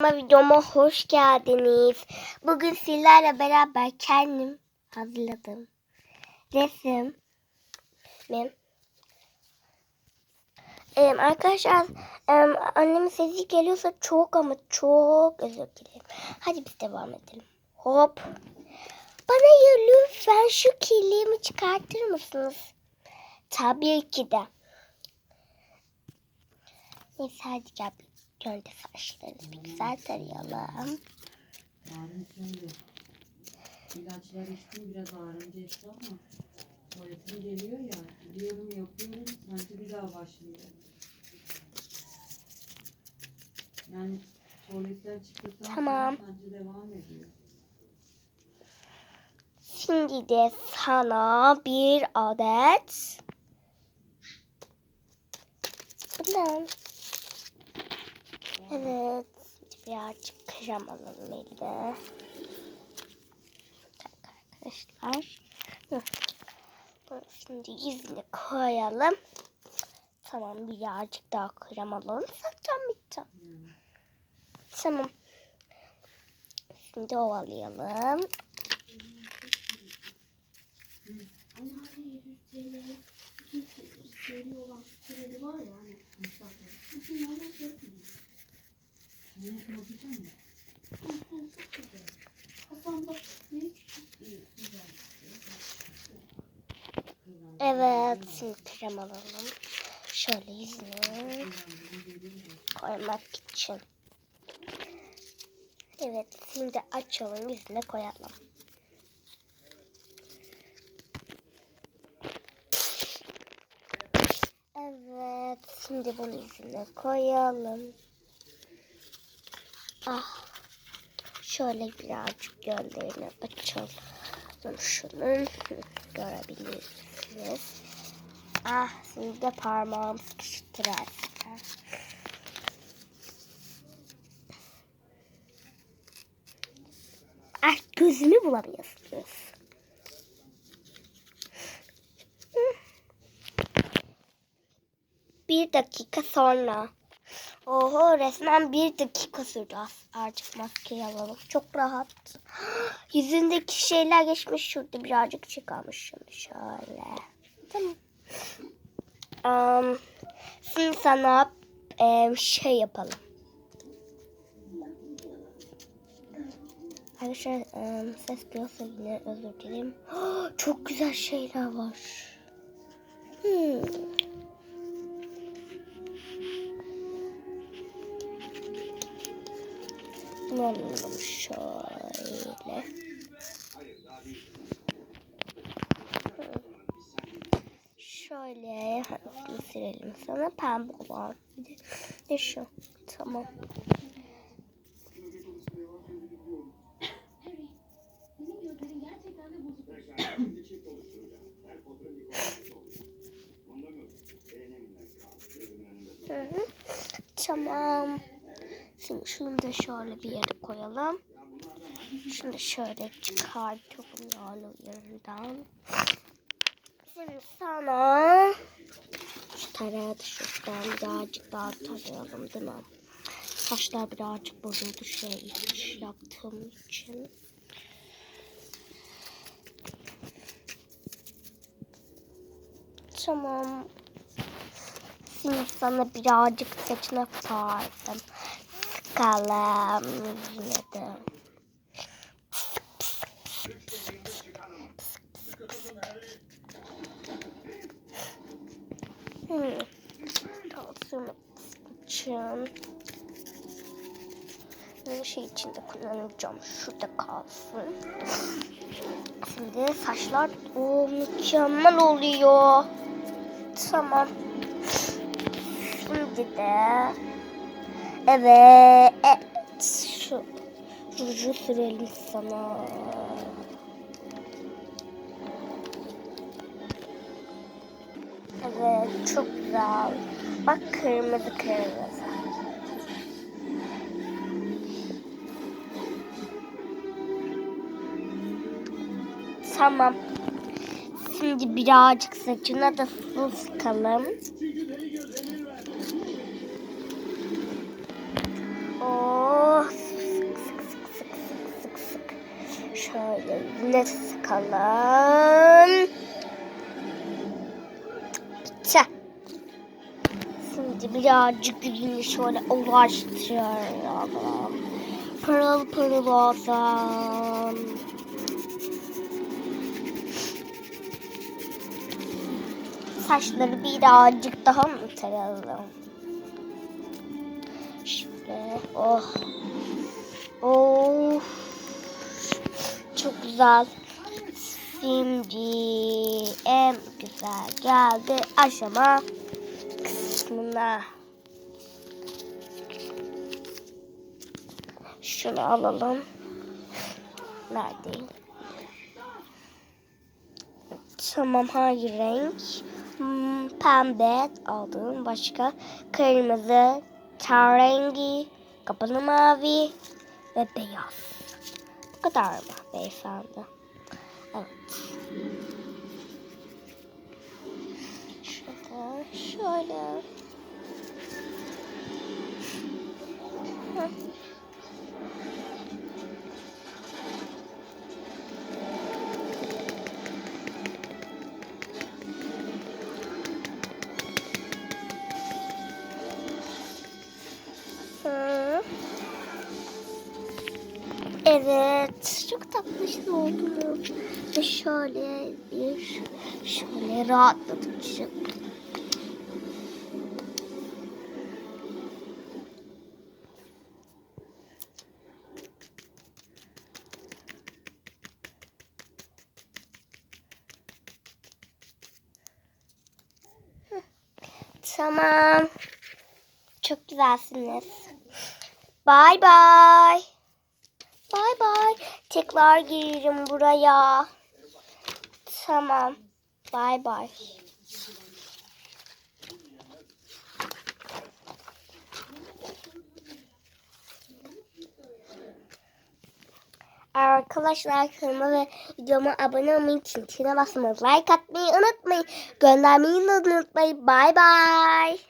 Kanalıma, videoma hoş geldiniz. Bugün sizlerle beraber kendim hazırladım. Resim. Benim. Ee, arkadaşlar em, annemin sesi geliyorsa çok ama çok özür dilerim. Hadi biz devam edelim. Hop. Bana ya lütfen şu kirliğimi çıkartır mısınız? Tabii ki de. Neyse hadi gel gölge saçlarını bir güzel tarayalım. Ağrım söndü. İlaçlar içtim biraz ağrım geçti ama tuvaletim geliyor ya. Gidiyorum yapıyorum sanki bir daha başlıyor. Yani tuvaletten çıktıktan Tamam. sonra sancı devam ediyor. Şimdi de sana bir adet bundan evet birazcık krem alalım elde. Tak arkadaşlar. Bunu Şimdi yüzüne koyalım. Tamam birazcık daha krem alalım. Zaten bitti. Tamam. Şimdi ovalayalım. Evet, şimdi krem alalım. Şöyle görüyorum. koymak için. Evet, şimdi açalım, yüzüne koyalım. Evet, şimdi bunu yüzüne koyalım. Ah, şöyle birazcık göllerini açalım. Şunun görebilirsiniz. Ah, şimdi de parmağım sıkıştırarken. Ah, gözümü bulamıyorsunuz. Bir dakika sonra. Oho resmen bir dakika sürdü. Artık maskeyi alalım. Çok rahat. Yüzündeki şeyler geçmiş. Şurada birazcık çıkarmış. Şunu şöyle. Tamam. Am, şimdi sana em, şey yapalım. Arkadaşlar em, ses duyuyorsa yine özür dilerim. Çok güzel şeyler var. Hmm. Bunu alalım şöyle. Şöyle hafif sürelim sana pembe olan. Bir de şu. Tamam. Şunu da şöyle bir yere koyalım. Şunu da şöyle çıkartalım yani yerinden. Şimdi sana şu tarağı da şuradan birazcık daha tarayalım değil mi? Saçlar birazcık bozuldu şey yaptığım için. Tamam. Şimdi sana birazcık saçına sardım. Sıkalım yine de. Hmm. Kalsın için. Bir şey içinde kullanacağım. Şurada kalsın. Şimdi saçlar o mükemmel oluyor. Tamam. Şimdi de evet şu ruju sürelim sana. Evet çok güzel. Bak kırmızı kırmızı. Tamam. Şimdi birazcık saçına da su sıkalım. Oh. Sık sık sık sık sık sık sık. Şöyle yine sıkalım. Bitti. Şimdi birazcık yüzünü şöyle ulaştıralım. Pırıl pırıl olsun. saçları birazcık daha mı taralım? Oh. Oh. Çok güzel. Şimdi en güzel geldi aşama kısmına. Şunu alalım. Neredeyim? Tamam hangi renk? Hmm, pembe aldım. Başka kırmızı, ten rengi, kapalı mavi ve beyaz. Bu kadar mı beyefendi? Evet. Şöyle, şöyle. Heh. Evet, çok tatlış oldu. Ve şöyle bir, şöyle rahatlatıcı. Tamam. Çok güzelsiniz. Bye bye. Bye bye. Tekrar girerim buraya. Tamam. Bye bye. Arkadaşlar kanalıma ve videoma abone olmayı, çintine basmayı, like atmayı unutmayın. Göndermeyi de unutmayın. Bye bye.